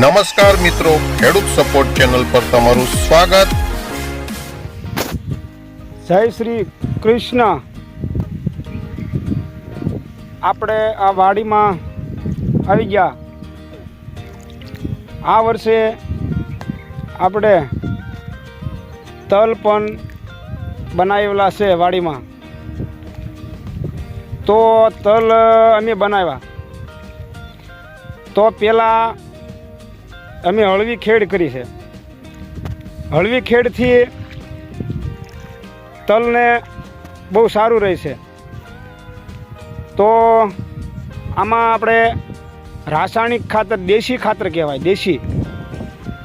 નમસ્કાર મિત્રો, ખેડૂત સપોર્ટ ચેનલ પર તમારું સ્વાગત. જય શ્રી કૃષ્ણ. આપણે આ વાડીમાં આવી ગયા. આ વર્ષે આપણે તલ પણ બનાવેલા છે વાડીમાં. તો તલ અમે બનાવ્યા. તો પહેલાં અમે હળવી ખેડ કરી છે. હળવી ખેડથી તલને બહુ સારું રહે છે. તો આમાં આપણે રાસાયણિક ખાતર દેશી ખાતર કહેવાય, દેશી.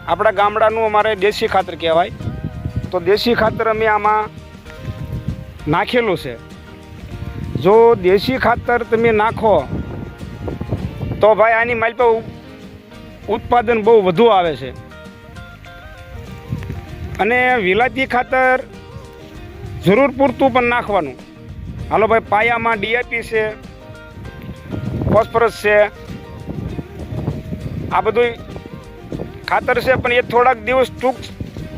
આપણા ગામડાનું અમારે દેશી ખાતર કહેવાય. તો દેશી ખાતર અમે આમાં નાખેલું છે. જો દેશી ખાતર તમે નાખો, તો ભાઈ આની મારી પર ઉત્પાદન બહુ વધુ આવે છે. અને વિલાતી ખાતર જરૂર પૂરતું પણ નાખવાનું. હાલો ભાઈ, પાયામાં ડીએપી છે, ફોસ્ફરસ છે, આ બધું ખાતર છે, પણ એ થોડાક દિવસ ટૂંક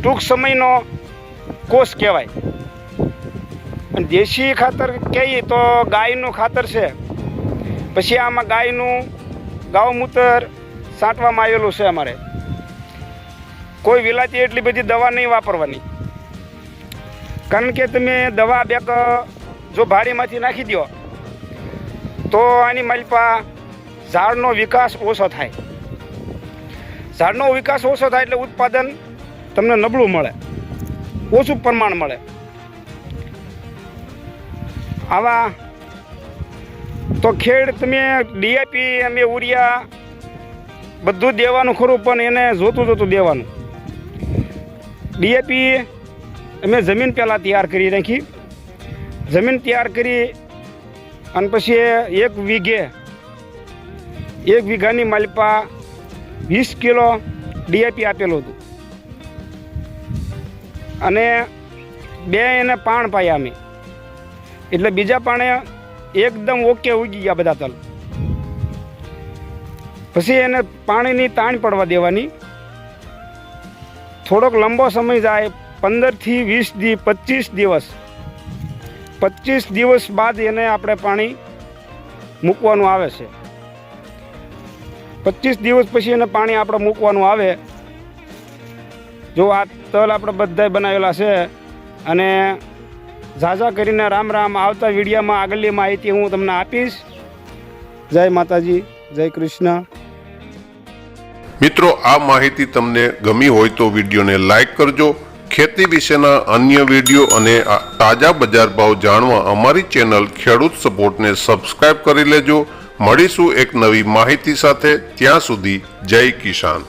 ટૂંક સમયનો કોષ કહેવાય. અને દેશી ખાતર કહીએ તો ગાયનું ખાતર છે. પછી આમાં ગાયનું ગૌમૂત્ર છાંટવામાં આવેલું છે અમારે. કોઈ વિલાતી એટલી બધી દવા નહીં વાપરવાની. કારણ કે તમે દવા બેક જો ભારીમાંથી નાખી દો, તો આની માલપા ઝાડનો વિકાસ ઓછો થાય. ઝાડનો વિકાસ ઓછો થાય એટલે ઉત્પાદન તમને નબળું મળે. ઓછું પ્રમાણ મળે. આવા તો ખેડ તમે ડીએપી, અમે ઉરિયા બધું દેવાનું ખરું, પણ એને જોતું જોતું દેવાનું. ડીએપી અમે જમીન પહેલાં તૈયાર કરી નાખી. જમીન તૈયાર કરી અને પછી એક વીઘે, એક વીઘાની માલપા વીસ કિલો ડીએપી આપેલું હતું. અને બે એને પાણ પાયા અમે. એટલે બીજા પાણે એકદમ ઓકે ઉગી ગયા બધા તલ. પછી એને પાણીની તાણ પડવા દેવાની. થોડોક લાંબો સમય જાય, પંદરથી વીસ દી, પચીસ દિવસ. પચીસ દિવસ બાદ એને આપણે પાણી મૂકવાનું આવે છે. પચીસ દિવસ પછી એને પાણી આપણે મૂકવાનું આવે. જો આ તલ આપણે બધાએ બનાવેલા છે અને ઝાઝા કરીને રામ રામ આવતા વિડીયામાં આગળની માહિતી હું તમને આપીશ. જય માતાજી, જય કૃષ્ણ. મિત્રો, આ માહિતી તમને ગમી હોય તો વિડીયોને લાઈક કરજો, ખેતી વિશેના અન્ય વીડિયો અને તાજા બજાર ભાવ જાણવા અમારી ચેનલ ખેડૂત સપોર્ટને સબસ્ક્રાઇબ કરી લેજો. મળીશું એક નવી માહિતી સાથે. ત્યાં સુધી જય કિસાન.